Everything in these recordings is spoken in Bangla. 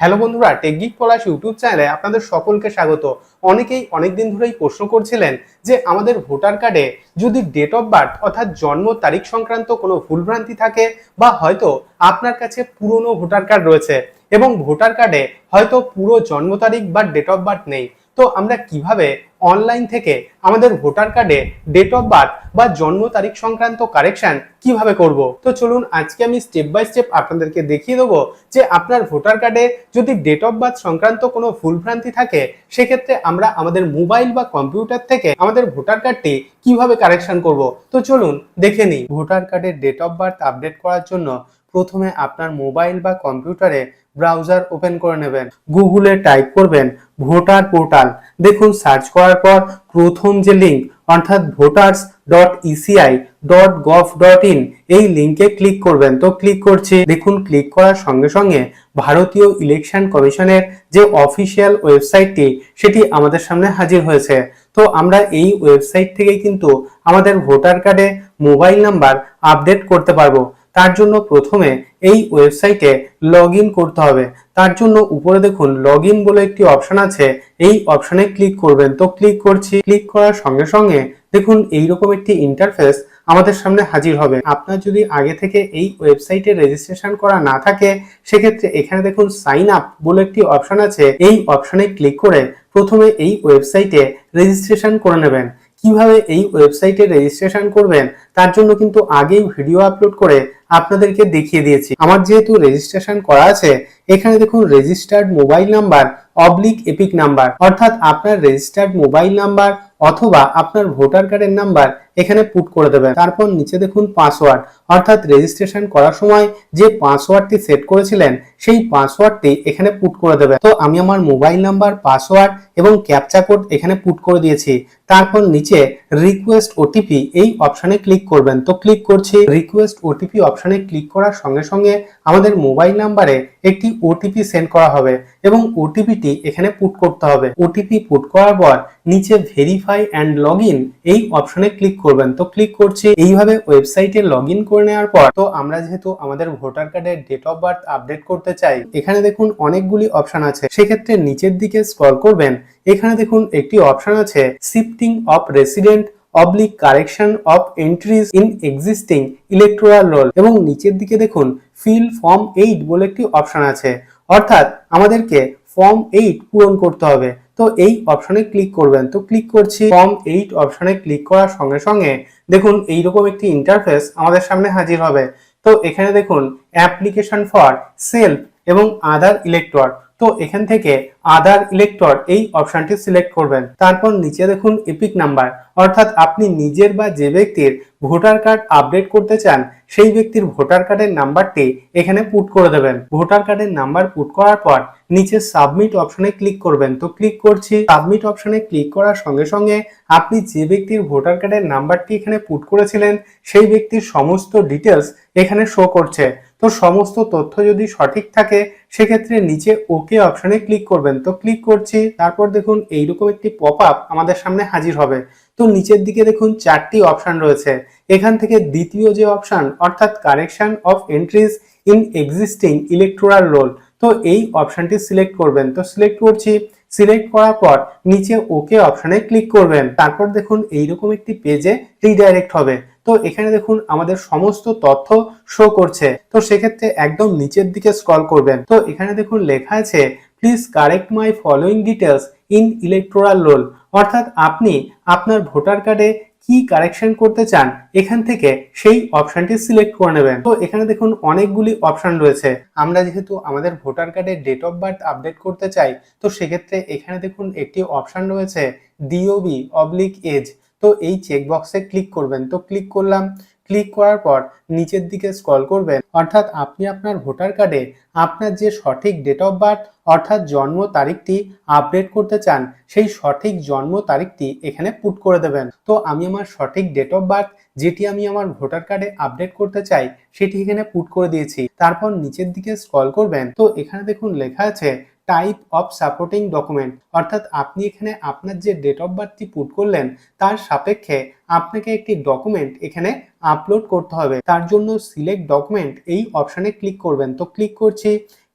হ্যালো বন্ধুরা টেকগিক পলাশ ইউটিউব চ্যানেলে আপনাদের সকলকে স্বাগত। অনেকেই অনেকদিন ধরেই প্রশ্ন করছিলেন যে আমাদের ভোটার কার্ডে যদি ডেট অফ বার্থ অর্থাৎ জন্ম তারিখ সংক্রান্ত কোনো ভুলভ্রান্তি থাকে বা হয়তো আপনার কাছে পুরনো ভোটার কার্ড রয়েছে এবং ভোটার কার্ডে হয়তো পুরো জন্ম তারিখ বা ডেট অফ বার্থ নেই তো আমরা কীভাবে অনলাইন থেকে আমাদের ভোটার কার্ডে ডেট অফ বার্থ বা জন্ম তারিখ সংক্রান্ত কারেকশন কীভাবে করব? তো চলুন আজকে আমি স্টেপ বাই স্টেপ আপনাদেরকে দেখিয়ে দেবো যে আপনার ভোটার কার্ডে যদি ডেট অফ বার্থ সংক্রান্ত কোনো ভুলভ্রান্তি থাকে, সেক্ষেত্রে আমরা আমাদের মোবাইল বা কম্পিউটার থেকে আমাদের ভোটার কার্ডটি কীভাবে কারেকশন করব? তো চলুন দেখে নিই। ভোটার কার্ডের ডেট অফ বার্থ আপডেট করার জন্য প্রথমে আপনার মোবাইল বা কম্পিউটারে ব্রাউজার ওপেন করে নেবেন। গুগলে টাইপ করবেন ভোটার পোর্টাল। দেখুন, সার্চ করার পর প্রথম যে লিঙ্ক, অর্থাৎ voters dot ECI dot gov dot in এই লিঙ্কে ক্লিক করবেন। তো ক্লিক করছি। দেখুন, ক্লিক করার সঙ্গে সঙ্গে ভারতীয় ইলেকশন কমিশনের যে অফিসিয়াল ওয়েবসাইটটি, সেটি আমাদের সামনে হাজির হয়েছে। তো আমরা এই ওয়েবসাইট থেকেই কিন্তু আমাদের ভোটার কার্ডে মোবাইল নাম্বার আপডেট করতে পারব। তার জন্য প্রথমে এই ওয়েবসাইটে লগ করতে হবে। তার জন্য উপরে দেখুন লগ বলে একটি অপশন আছে। এই অপশনে ক্লিক করবেন। তো ক্লিক করছি ক্লিক করার সঙ্গে সঙ্গে দেখুন এইরকম একটি ইন্টারফেস আমাদের সামনে হাজির হবে। আপনার যদি আগে থেকে এই ওয়েবসাইটে রেজিস্ট্রেশন করা না থাকে, সেক্ষেত্রে এখানে দেখুন সাইন আপ বলে একটি অপশন আছে। এই অপশনে ক্লিক করে প্রথমে এই ওয়েবসাইটে রেজিস্ট্রেশন করে নেবেন। কীভাবে এই ওয়েবসাইটে রেজিস্ট্রেশন করবেন, তার জন্য কিন্তু আগেই ভিডিও আপলোড করে আপনাদেরকে দেখিয়ে দিয়েছি। আমার যেহেতু রেজিস্ট্রেশন করা আছে এখানে দেখুন registered mobile number oblique EPIC number অর্থাৎ আপনার রেজিস্টার্ড মোবাইল নাম্বার অথবা আপনার ভোটার কার্ডের নাম্বার এখানে পুট করে দেবেন। তারপর নিচে দেখুন পাসওয়ার্ড অর্থাৎ রেজিস্ট্রেশন করার সময় যে পাসওয়ার্ডটি সেট করেছিলেন, সেই পাসওয়ার্ডটি এখানে পুট করে দেবেন। তো আমি আমার মোবাইল নাম্বার পাসওয়ার্ড এবং ক্যাপচা কোড এখানে পুট করে দিয়েছি। তারপর নিচে রিকোয়েস্ট ওটিপি এই অপশানে ক্লিক করবেন। তো ক্লিক করছি রিকোয়েস্ট ওটিপি অপশানে ক্লিক করার সঙ্গে সঙ্গে আমাদের মোবাইল নাম্বারে একটি ওটিপি সেন্ড করা হবে এবং ওটিপিটি এখানে পুট করতে হবে। ওটিপি পুট করার পর নিচে ভেরিফাই অ্যান্ড লগ এই অপশনে ক্লিক করবেন। তো ক্লিক করছি, এইভাবে ওয়েবসাইটে লগ করে নেওয়ার পর তো আমরা যেহেতু আমাদের ভোটার কার্ডের ডেট অফ বার্থ আপডেট করতে চাই, এখানে দেখুন অনেকগুলি অপশন আছে। সেক্ষেত্রে নিচের দিকে স্ক্রল করবেন, এখানে দেখুন একটি অপশন আছে shifting of resident oblique correction of entries in existing electoral roll এবং নিচের দিকে দেখুন ফিল ফর্ম এইট বলে একটি অপশন আছে। অর্থাৎ আমাদেরকে ফর্ম এইট পূরণ করতে হবে। তো এই অপশনে ক্লিক করবেন। তো ক্লিক করছি ফর্ম এইট অপশনে ক্লিক করার সঙ্গে সঙ্গে দেখুন এইরকম একটি ইন্টারফেস আমাদের সামনে হাজির হবে। তো এখানে দেখুন অ্যাপ্লিকেশন ফর সেলফ এবং আদার ইলেক্টর তো এখান থেকে আদার ইলেক্টর এই অপশনটি সিলেক্ট করবেন। তারপর নিচে দেখুন এপিক নাম্বার অর্থাৎ আপনি নিজের বা যে ব্যক্তির ভোটার কার্ড আপডেট করতে চান, সেই ব্যক্তির ভোটার কার্ডের নাম্বারটি এখানে পুট করে দেবেন। ভোটার কার্ডের নাম্বার পুট করার পর নিচে সাবমিট অপশনে ক্লিক করবেন। তো ক্লিক করছি সাবমিট অপশনে ক্লিক করার সঙ্গে সঙ্গে আপনি যে ব্যক্তির ভোটার কার্ডের নাম্বারটি এখানে পুট করেছিলেন, সেই ব্যক্তির সমস্ত ডিটেলস এখানে শো করছে। তো সমস্ত তথ্য যদি সঠিক থাকে, সেক্ষেত্রে নিচে ওকে অপশনে ক্লিক করবেন। তো ক্লিক করছি, তারপর দেখুন এইরকম একটি পপ আপ আমাদের সামনে হাজির হবে। তো নিচের দিকে দেখুন চারটি অপশন রয়েছে। এখান থেকে দ্বিতীয় যে অপশন, অর্থাৎ correction of entries in existing electoral roll, তো এই অপশনটি সিলেক্ট করবেন। তো সিলেক্ট করছি, সিলেক্ট করার পর নিচে ওকে অপশনে ক্লিক করবেন। তারপর দেখুন এইরকম একটি পেজে রিডাইরেক্ট হবে। তো এখানে দেখুন আমাদের সমস্ত তথ্য শো করছে। তো সেক্ষেত্রে একদম নিচের দিকে স্ক্রল করবেন। তো এখানে দেখুন লেখা আছে please correct my following details in electoral roll অর্থাৎ আপনি আপনার ভোটার কার্ডে কি কারেকশন করতে চান, এখান থেকে সেই অপশনটি সিলেক্ট করে নেবেন। তো এখানে দেখুন অনেকগুলি অপশন রয়েছে। আমরা যেহেতু আমাদের ভোটার কার্ডের ডেট অফ বার্থ আপডেট করতে চাই, তো সেক্ষেত্রে এখানে দেখুন একটি অপশন রয়েছে ডিওবি অবলিক এজ তো এই চেকবক্সে ক্লিক করবেন। তো ক্লিক করলাম ক্লিক করার পর নিচের দিকে স্ক্রল করবেন। অর্থাৎ আপনি আপনার ভোটার কার্ডে আপনার যে সঠিক ডেট অফ বার্থ অর্থাৎ জন্ম তারিখটি আপডেট করতে চান, সেই সঠিক জন্ম তারিখটি এখানে পুট করে দেবেন। তো আমি আমার সঠিক ডেট অফ বার্থ যেটি আমি আমার ভোটার কার্ডে আপডেট করতে চাই, সেটি এখানে পুট করে দিয়েছি। তারপর নিচের দিকে স্ক্রল করবেন। তো এখানে দেখুন লেখা আছে টাইপ অফ সাপোর্টিং ডকুমেন্ট অর্থাৎ আপনি এখানে আপনার যে ডেট অফ বার্থটি পুট করলেন, তার সাপেক্ষে আপনাকে একটি ডকুমেন্ট এখানে আপলোড করতে হবে। তার জন্য সিলেক্ট ডকুমেন্ট এই অপশানে ক্লিক করবেন। তো ক্লিক করছি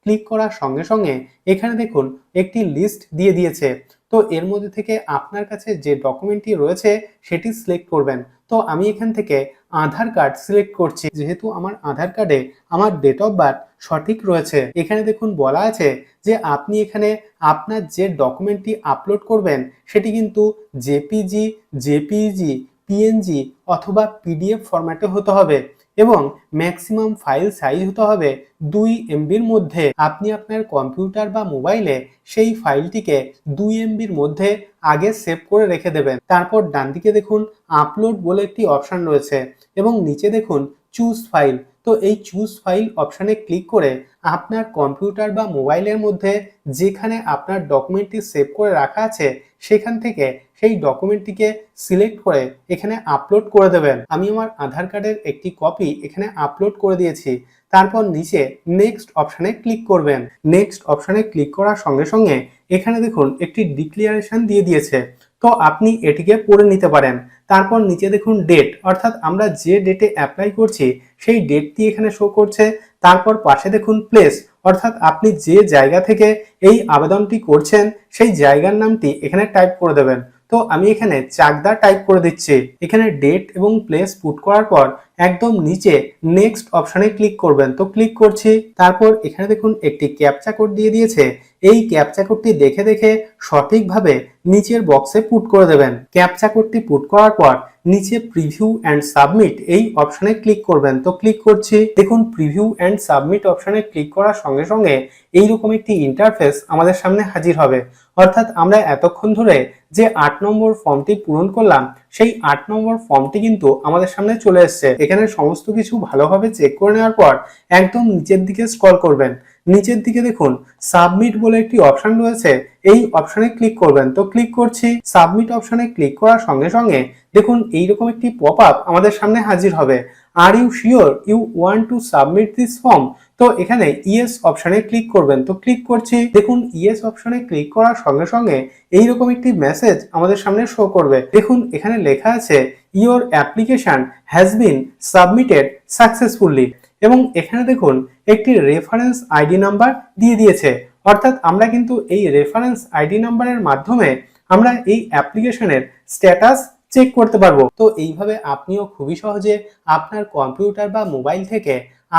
ক্লিক করার সঙ্গে সঙ্গে এখানে দেখুন একটি লিস্ট দিয়ে দিয়েছে। তো এর মধ্যে থেকে আপনার কাছে যে ডকুমেন্টটি রয়েছে, সেটি সিলেক্ট করবেন। তো আমি এখান থেকে আধার কার্ড সিলেক্ট করছি। যেহেতু আমার আধার কার্ডে আমার ডেট অফ বার্থ সঠিক রয়েছে, এখানে দেখুন বলা আছে যে আপনি এখানে আপনার যে ডকুমেন্টটি আপলোড করবেন, সেটি কিন্তু জেপিজি জেপিজি পিএনজি অথবা পিডিএফ ফরম্যাটে হতে হবে। এবং ম্যাক্সিমাম ফাইল সাইজ হতে হবে দুই এমবির মধ্যে। আপনি আপনার কম্পিউটার বা মোবাইলে সেই ফাইলটিকে দুই এমবির মধ্যে আগে সেভ করে রেখে দেবেন। তারপর ডান দিকে দেখুন আপলোড বলে একটি অপশান রয়েছে এবং নিচে দেখুন চুজ ফাইল তো এই চুজ ফাইল অপশানে ক্লিক করে আপনার কম্পিউটার বা মোবাইলের মধ্যে যেখানে আপনার ডকুমেন্টটি সেভ করে রাখা আছে, সেখান থেকে সেই ডকুমেন্টটিকে সিলেক্ট করে এখানে আপলোড করে দেবেন। আমি আমার আধার কার্ডের একটি কপি এখানে আপলোড করে দিয়েছি। তারপর নিচে নেক্সট অপশানে ক্লিক করবেন। নেক্সট অপশানে ক্লিক করার সঙ্গে সঙ্গে এখানে দেখুন একটি ডিক্লিয়ারেশন দিয়ে দিয়েছে। তো আপনি এটিকে পড়ে নিতে পারেন। তারপর নিচে দেখুন ডেট অর্থাৎ আমরা যে ডেটে অ্যাপ্লাই করছি, সেই ডেটটি এখানে শো করছে। তারপর পাশে দেখুন প্লেস অর্থাৎ আপনি যে জায়গা থেকে এই আবেদনটি করছেন, সেই জায়গার নামটি এখানে টাইপ করে দেবেন। তো আমি এখানে চাকদা টাইপ করে দিচ্ছি। এখানে ডেট এবং প্লেস পুট করার পর একদম নিচে নেক্সট অপশনে ক্লিক করবেন। তো ক্লিক করছি, তারপর এখানে দেখুন একটি ক্যাপচা কোড দিয়ে দিয়েছে। এই ক্যাপচা কোডটি দেখে দেখে সঠিকভাবে নিচের বক্সে পুট করে দেবেন। ক্যাপচা কোডটি পুট করার পর নিচে প্রিভিউ অ্যান্ড সাবমিট এই অপশানে ক্লিক করবেন। তো ক্লিক করছি, দেখুন প্রিভিউ অ্যান্ড সাবমিট অপশানে ক্লিক করার সঙ্গে সঙ্গে এইরকম একটি ইন্টারফেস আমাদের সামনে হাজির হবে। অর্থাৎ আমরা এতক্ষণ ধরে যে আট নম্বর ফর্মটি পূরণ করলাম, সেই আট নম্বর ফর্মটি কিন্তু আমাদের সামনে চলে এসছে। এখানে সমস্ত কিছু ভালোভাবে চেক করে নেওয়ার পর একদম নিচের দিকে স্ক্রল করবেন। নিচের দিকে দেখুন সাবমিট বলে একটি অপশন রয়েছে। এই অপশনে ক্লিক করবেন। তো ক্লিক করছি সাবমিট অপশনে ক্লিক করার সঙ্গে সঙ্গে দেখুন এইরকম একটি পপ আপ আমাদের সামনে হাজির হবে। Are you sure you want to submit this form তো এখানে ইয়েস অপশনে ক্লিক করবেন। তো ক্লিক করছি। দেখুন ইয়েস অপশনে ক্লিক করার সঙ্গে সঙ্গে এইরকম একটি মেসেজ আমাদের সামনে শো করবে। দেখুন, এখানে লেখা আছে your application has been submitted successfully এবং এখানে দেখুন, একটি রেফারেন্স আইডি নাম্বার দিয়ে দিয়েছে। অর্থাৎ আমরা কিন্তু এই রেফারেন্স আইডি নাম্বারের মাধ্যমে আমরা এই অ্যাপ্লিকেশনের স্ট্যাটাস চেক করতে পারব। তো এইভাবে আপনিও খুবই সহজে আপনার কম্পিউটার বা মোবাইল থেকে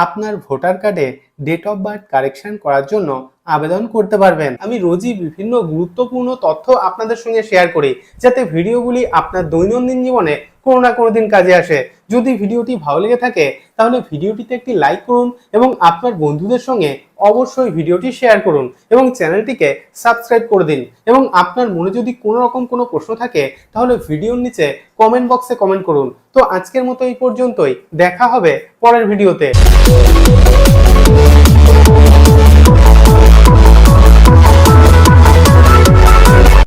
আপনার ভোটার কার্ডে ডেট অফ বার্থ কারেকশন করার জন্য আবেদন করতে পারবেন। আমি রোজই বিভিন্ন গুরুত্বপূর্ণ তথ্য আপনাদের সঙ্গে শেয়ার করি, যাতে ভিডিওগুলি আপনার দৈনন্দিন জীবনে কোনো না কোনো দিন কাজে আসে। যদি ভিডিওটি ভালো লেগে থাকে, তাহলে ভিডিওটিতে একটি লাইক করুন এবং আপনার বন্ধুদের সঙ্গে অবশ্যই ভিডিওটি শেয়ার করুন এবং চ্যানেলটিকে সাবস্ক্রাইব করে দিন। এবং আপনার মনে যদি কোনো রকম কোনো প্রশ্ন থাকে, তাহলে ভিডিওর নিচে কমেন্ট বক্সে কমেন্ট করুন। তো আজকের মতো এই পর্যন্তই। দেখা হবে পরের ভিডিওতে।